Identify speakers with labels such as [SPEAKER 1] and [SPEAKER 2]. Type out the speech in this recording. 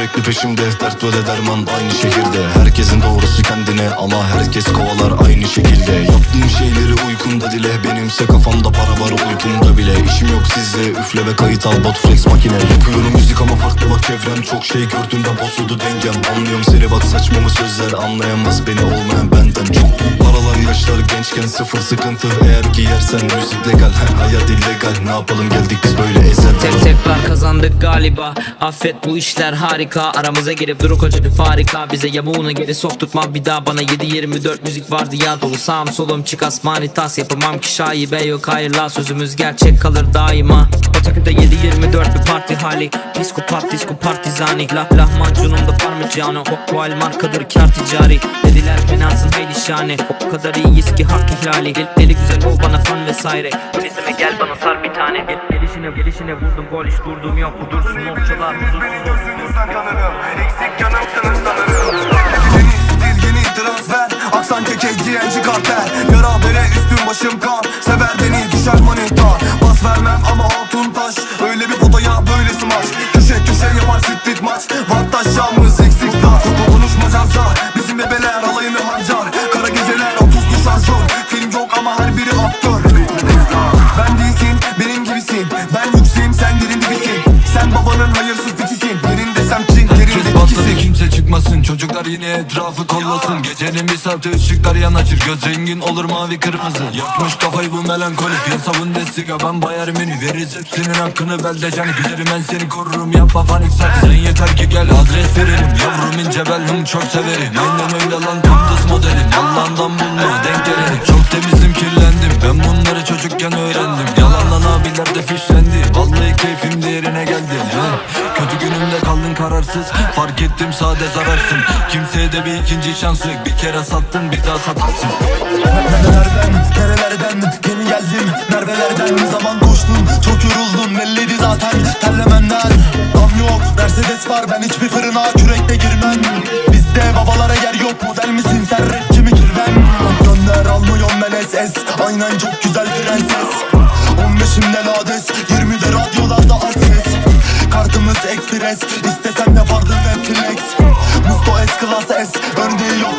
[SPEAKER 1] sürekli peşimde Dert ve de derman aynı şehirde. Herkesin doğrusu kendine ama herkes kovalar aynı şekilde. Yaptığım şeyleri uykumda dile Benimse kafamda para var uykumda bile. İşim yok sizle üfle ve kayıt al Botflex makine. Yapıyorum müzik ama farklı bak çevrem. Çok şey gördüğümden bozuldu dengem. Anlıyorum seni bak saçma mı sözler. Anlayamaz beni olmayan benden. Çok paralar yaşlar gençken sıfır sıkıntı. Eğer ki yersen müzik legal Hayat illegal. Ne yapalım geldik biz böyle ezel.
[SPEAKER 2] Tek tekrar kazandık galiba. Affet bu işler harika Aramıza girip dur koca bir farika. Bize yamuğunu geri sokturtma bir daha bana 7-24 müzik vardı. Ya dolu Sağım solum çık asmani tas Yapamam ki şaibe yok. Hayırla Sözümüz gerçek kalır daima. Otaküde 7-24 bir parti hali. Psikopat disco partizani. Lah Lahmacunumda parmigiano Kokval markadır kar ticari. Dediler binasın hayli şane O kadar iyiyiz ki hak ihlali. Gel, Deli güzel ol bana fan vesaire. Bizime gel bana sar bir tane. Gel, Gelişine gelişine vurdum gol hiç durduğum yok Bu dursun okçalar
[SPEAKER 3] Beni gözünüzden tanırım Eksik yanım sınır transfer Aksan keke GNG kartel. Yara bere üstüm başım kan Sever beni düşer manita. Bas vermem ama altın taş. Öyle bir potaya böyle smaç Köşe köşe yapar street maç Vantaj şamımız ikisin
[SPEAKER 4] kimse çıkmasın Çocuklar yine etrafı kollasın. Gecenin bir saati ışıklar yanaşır Göz rengin olur mavi kırmızı. Yapmış kafayı bu melankoli Piyasamın destika ben bayar menü Veririz. Hepsinin hakkını belde canı Güzelim ben seni korurum. Yapma panik sak Sen yeter ki gel adres verelim. Yavrum ince bellum çok severim. Aynen öyle lan kunduz modelim. Yalandan bulma denk geleni Çok temizim kirlendim. Ben Kötü günümde kaldın kararsız. Fark ettim sade zararsın. Kimseye de bir ikinci şans yok. Bir kere sattın bir daha satarsın.
[SPEAKER 3] Nerelerden, nerelerden Yeni geldim Mervelerden Zaman koştum çok yoruldum Belliydi zaten. Terlemenden Gam yok. Mercedes var ben hiçbir fırına kürekle girmem. Bizde babalara yer yok. Model misin? Sen rapçi mi kirven? Gönder almıyorum ben SS Aynen çok güzel prenses. 15'imde lades. 20'de radyolarda arses Kartımız ekspres İstesem yapardım flex Musto S Class S. Örneği yok